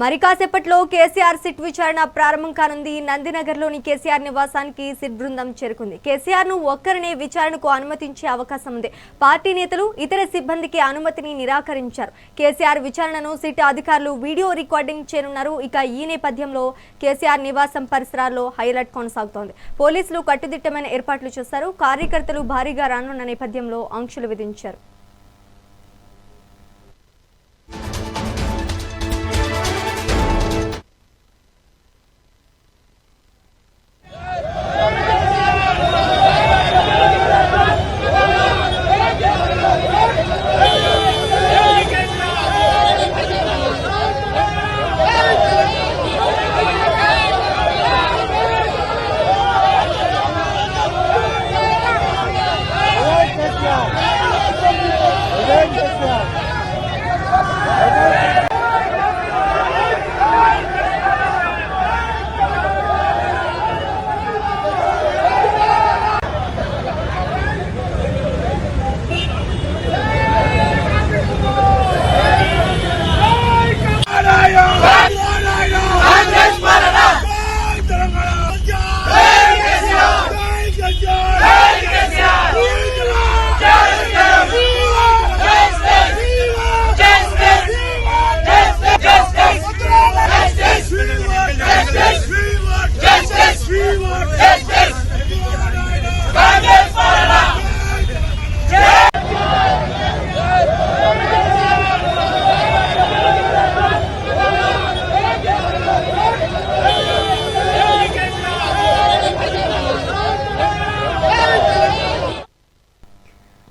మరి కాసేపట్లో కేసీఆర్ సిట్ విచారణ ప్రారంభం కానుంది. నందినగర్లోని కేసీఆర్ నివాసానికి సిట్ బృందం చేరుకుంది. కేసీఆర్ను ఒక్కరినే విచారణకు అనుమతించే అవకాశం ఉంది. పార్టీ నేతలు ఇతర సిబ్బందికి అనుమతిని నిరాకరించారు. కేసీఆర్ విచారణను సిట్ అధికారులు వీడియో రికార్డింగ్ చేయనున్నారు. ఇక ఈ నేపథ్యంలో కేసీఆర్ నివాసం పరిసరాల్లో హైలైట్ కొనసాగుతోంది. పోలీసులు కట్టుదిట్టమైన ఏర్పాట్లు చేశారు. కార్యకర్తలు భారీగా రానున్న నేపథ్యంలో ఆంక్షలు విధించారు.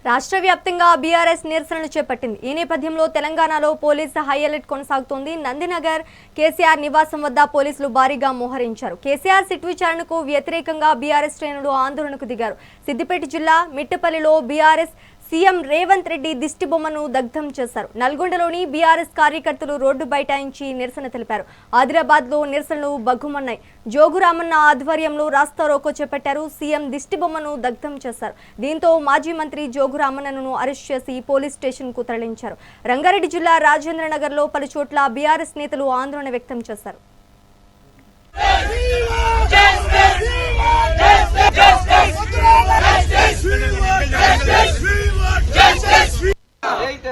రాష్ట్ర వ్యాప్తంగా బీఆర్ఎస్ నిరసనలు చేపట్టింది. ఈ నేపథ్యంలో తెలంగాణలో పోలీసు హై అలర్ట్ కొనసాగుతోంది. నందినగర్ కేసీఆర్ నివాసం వద్ద పోలీసులు భారీగా మోహరించారు. కేసీఆర్ సిట్ విచారణకు వ్యతిరేకంగా బీఆర్ఎస్ శ్రేణులు ఆందోళనకు దిగారు. సిద్దిపేట జిల్లా మిట్టపల్లిలో బీఆర్ఎస్ సీఎం రేవంత్ రెడ్డి దిష్టి బొమ్మను దగ్ధం చేశారు నల్గొండలోని బీఆర్ఎస్ కార్యకర్తలు రోడ్డు బైఠాయించి నిరసన తెలిపారు ఆదిలాబాద్లో నిరసనలు బగ్గుమన్నాయి జోగురామన్న ఆధ్వర్యంలో రాస్తా రోకో చేపట్టారు సీఎం దిష్టి బొమ్మను దగ్ధం చేశారు దీంతో మాజీ మంత్రి జోగురామన్నను అరెస్ట్ చేసి పోలీస్ స్టేషన్కు తరలించారు రంగారెడ్డి జిల్లా రాజేంద్ర నగర్లో పలు చోట్ల బీఆర్ఎస్ నేతలు ఆందోళన వ్యక్తం చేశారు Justice! Justice! Justice! Justice!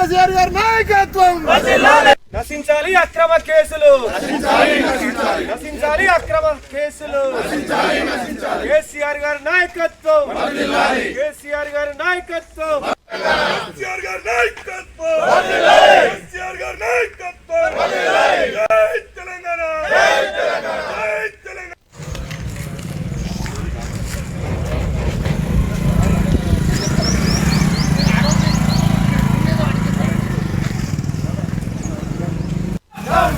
KCR గారి నాయకత్వం. నశించాలి. అక్రమ కేసులు. నశించాలి అక్రమ కేసులు. కేసీఆర్ గారి నాయకత్వం. కేసీఆర్ గారి నాయకత్వం. కేసీఆర్ గారి నాయకత్వం. కేసీఆర్ గారి నాయకత్వం. జై తెలంగాణ జై తెలంగాణ. జై తెలంగాణ.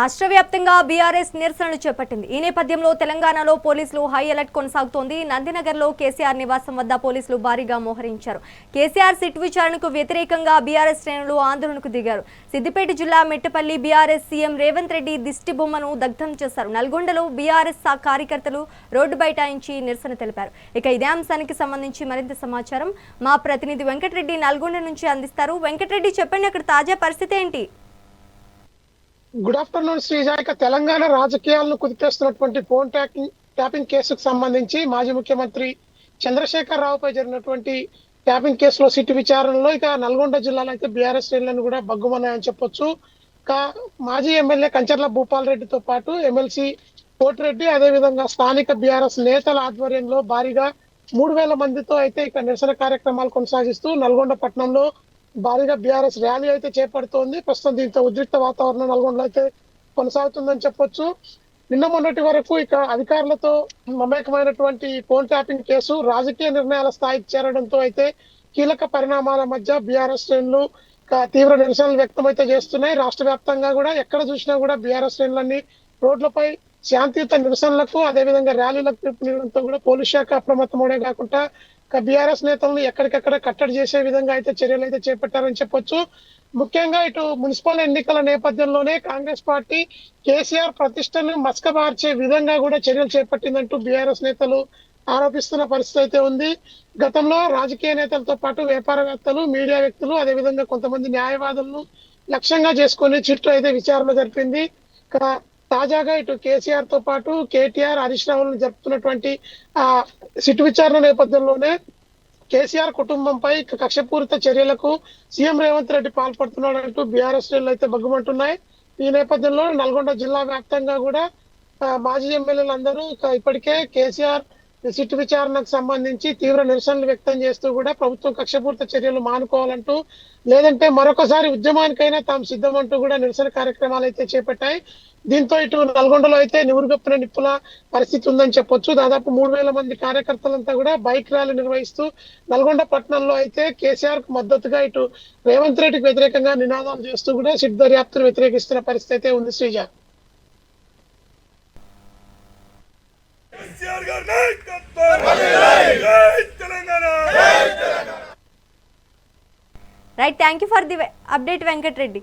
రాష్ట్ర వ్యాప్తంగా బీఆర్ఎస్ నిరసనలు చేపట్టింది. ఈ నేపథ్యంలో తెలంగాణలో పోలీసులు హై అలర్ట్ కొనసాగుతోంది. నందినగర్లో కేసీఆర్ నివాసం వద్ద పోలీసులు భారీగా మోహరించారు. కేసీఆర్ సిట్ విచారణకు వ్యతిరేకంగా బీఆర్ఎస్ శ్రేణులు ఆందోళనకు దిగారు. సిద్దిపేట జిల్లా మెట్టపల్లి బీఆర్ఎస్ సీఎం రేవంత్ రెడ్డి దిష్టి బొమ్మను దగ్ధం చేశారు. నల్గొండలో బీఆర్ఎస్ కార్యకర్తలు రోడ్డు బైఠాయించి నిరసన తెలిపారు. ఇక ఇదే అంశానికి సంబంధించి మరింత సమాచారం మా ప్రతినిధి వెంకటరెడ్డి నల్గొండ నుంచి అందిస్తారు. వెంకటరెడ్డి చెప్పండి అక్కడ తాజా పరిస్థితి ఏంటి? గుడ్ ఆఫ్టర్నూన్ శ్రీజ ఇక తెలంగాణ రాజకీయాలను కుదిపేస్తున్నటువంటి ఫోన్ ట్యాపింగ్ ట్యాపింగ్ కేసుకు సంబంధించి మాజీ ముఖ్యమంత్రి చంద్రశేఖర్ రావుపై జరిగినటువంటి ట్యాపింగ్ కేసులో సిటీ విచారణలో ఇక నల్గొండ జిల్లాలో అయితే బీఆర్ఎస్ శ్రేణులను కూడా బగ్గుమన్నాయని చెప్పొచ్చు. ఇక మాజీ ఎమ్మెల్యే కంచర్ల భూపాల్ రెడ్డితో పాటు ఎమ్మెల్సీ కోటిరెడ్డి అదేవిధంగా స్థానిక బీఆర్ఎస్ నేతల ఆధ్వర్యంలో భారీగా మూడు వేల మందితో అయితే ఇక నిరసన కార్యక్రమాలు కొనసాగిస్తూ నల్గొండ పట్టణంలో భారీగా బీఆర్ఎస్ ర్యాలీ అయితే చేపడుతోంది. ప్రస్తుతం దీంతో ఉద్రిక్త వాతావరణం నల్గొండలో అయితే కొనసాగుతుందని చెప్పొచ్చు. నిన్న మొన్నటి వరకు ఇక అధికారులతో మమేకమైనటువంటి ఫోన్ ట్యాపింగ్ కేసు రాజకీయ నిర్ణయాల స్థాయికి చేరడంతో అయితే కీలక పరిణామాల మధ్య బీఆర్ఎస్ శ్రేణులు తీవ్ర నిరసనలు వ్యక్తమైతే చేస్తున్నాయి. రాష్ట్ర వ్యాప్తంగా కూడా ఎక్కడ చూసినా కూడా బీఆర్ఎస్ శ్రేణులన్నీ రోడ్లపై శాంతియుత నిరసనలకు అదేవిధంగా ర్యాలీలకు పిలుపునివ్వడంతో కూడా పోలీస్ శాఖ అప్రమత్తమవడే కాకుండా బీఆర్ఎస్ నేతలను ఎక్కడికక్కడ కట్టడి చేసే విధంగా అయితే చర్యలు అయితే చేపట్టారని చెప్పొచ్చు. ముఖ్యంగా ఇటు మున్సిపల్ ఎన్నికల నేపథ్యంలోనే కాంగ్రెస్ పార్టీ కేసీఆర్ ప్రతిష్టను మస్కబార్చే విధంగా కూడా చర్యలు చేపట్టిందంటూ బీఆర్ఎస్ నేతలు ఆరోపిస్తున్న పరిస్థితి అయితే ఉంది. గతంలో రాజకీయ నేతలతో పాటు వ్యాపారవేత్తలు మీడియా వ్యక్తులు అదేవిధంగా కొంతమంది న్యాయవాదులను లక్ష్యంగా చేసుకొని చిట్టు అయితే విచారణ జరిపింది. తాజాగా ఇటు కేసీఆర్తో పాటు కేటీఆర్ హరీష్ రావులను జరుపుతున్నటువంటి ఆ సిట్ విచారణ నేపథ్యంలోనే కేసీఆర్ కుటుంబంపై కక్షపూరిత చర్యలకు సీఎం రేవంత్ రెడ్డి పాల్పడుతున్నాడంటూ బీఆర్ఎస్ శ్రేణులు అయితే బగ్గుమంటున్నాయి ఈ నేపథ్యంలో నల్గొండ జిల్లా వ్యాప్తంగా కూడా మాజీ ఎమ్మెల్యేలు అందరూ ఇప్పటికే కేసీఆర్ సిట్ విచారణకు సంబంధించి తీవ్ర నిరసనలు వ్యక్తం చేస్తూ కూడా ప్రభుత్వం కక్షపూరిత చర్యలు మానుకోవాలంటూ లేదంటే మరొకసారి ఉద్యమానికైనా తాము సిద్ధమంటూ కూడా నిరసన కార్యక్రమాలు అయితే చేపట్టాయి. దీంతో ఇటు నల్గొండలో అయితే నివురుగప్పిన నిప్పుల పరిస్థితి ఉందని చెప్పొచ్చు. దాదాపు మూడు వేల మంది కార్యకర్తలంతా కూడా బైక్ ర్యాలీ నిర్వహిస్తూ నల్గొండ పట్టణంలో అయితే కేసీఆర్కు మద్దతుగా ఇటు రేవంత్ రెడ్డికి వ్యతిరేకంగా నినాదాలు చేస్తూ కూడా సిట్ దర్యాప్తును వ్యతిరేకిస్తున్న పరిస్థితి అయితే ఉంది Sreeja. Right thank you for the update Venkatareddy